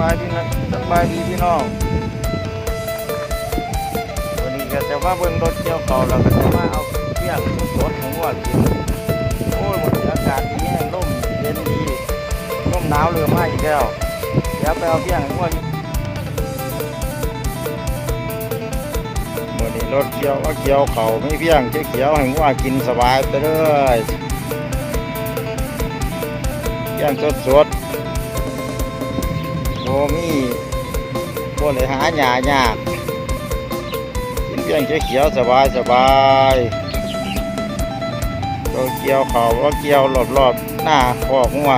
บายพี่น้องสบายดีพี่น้องวันนี้ก็จะมาเบิ่งรถเกี่ยวเขาวแล้วก็จะมาเอาเที่ยงสดของวัวกินโอ้ยวันนี้อากาศดีแห้งร่มเย็นดีร่มหนาวเรือมาอีกแล้วเดี๋ยวไปเอาเที่ยงให้วัวกินวันนี้รถเกี่ยวว่าเกี่ยวเขาไม่เพียงเขียวๆให้วัวกินสบายไปเลยเที่ยงสดๆ โมมีบ่เลยหาหญ้ายากกินเพียงเขียวสบายสบายเราเกี่ยวเขาว่าเกี่ยวรอบๆหน้าคอกหัว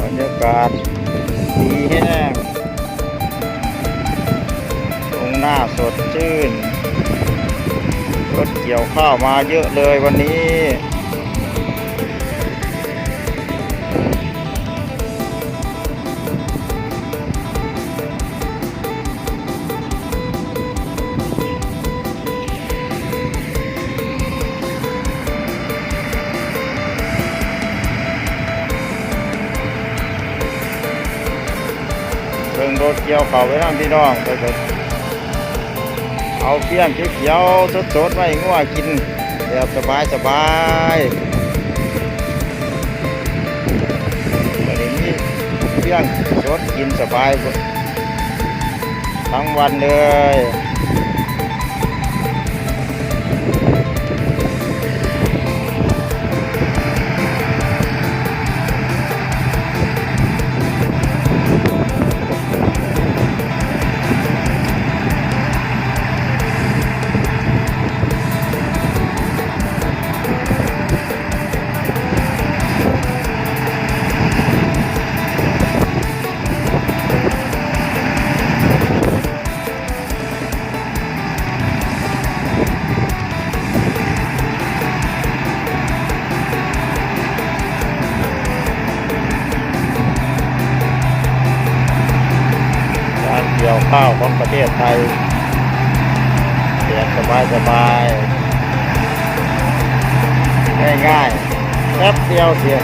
บรรยากาศดีแห้งตรงหน้าสดชื่น รถเกี่ยวข้าวมาเยอะเลยวันนี้เพิ่งรถเกี่ยวข้าวไปทางพี่น้องไปเถอะ เอาเพียงเขียวสดๆไว้งัวกินแบบสบายสบายวันนี้เพียงสดกินสบายทั้งวันเลย ข้าวของประเทศไทยแบบสบายสบายง่ายง่ายๆแป๊บเดียวเสีย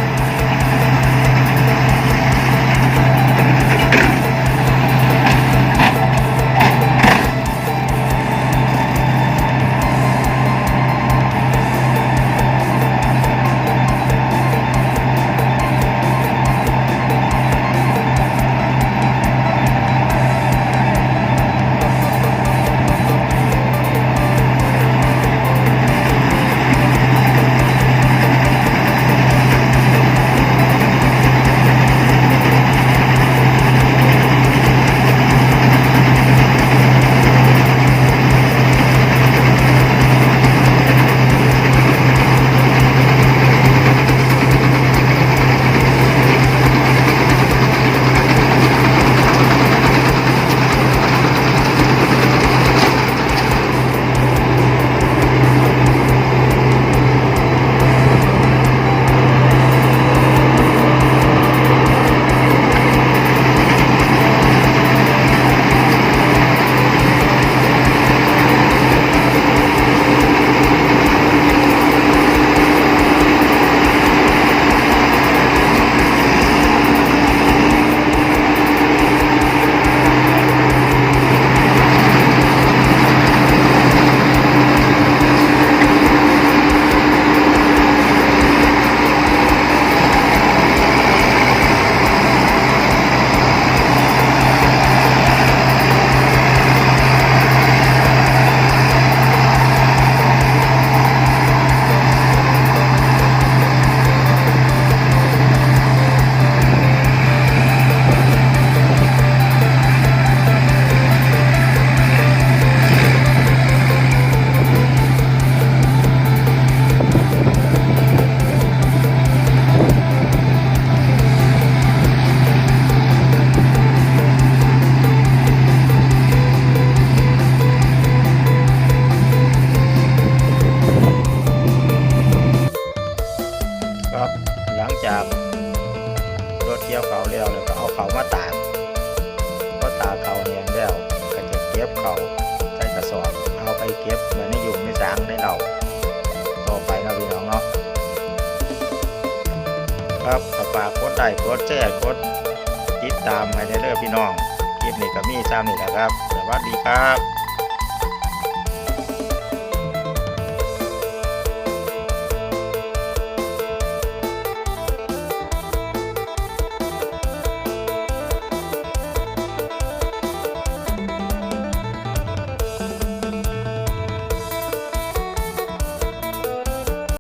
เกี่ยวเขาแล้วแล้วก็เอาเขามาตากก็ตากเขาแห้งแล้วก็จะเก็บเขาใส่กระสอบเอาไปเก็บเหมือนในยุงในสางในเหล่าต่อไปนะพี่น้องเนาะครับฝากกดไลค์กดแชร์กดติดตามให้ได้เด้อพี่น้องคลิปนี้ก็มีซ้ำนี่แหละครับ สวัสดีครับ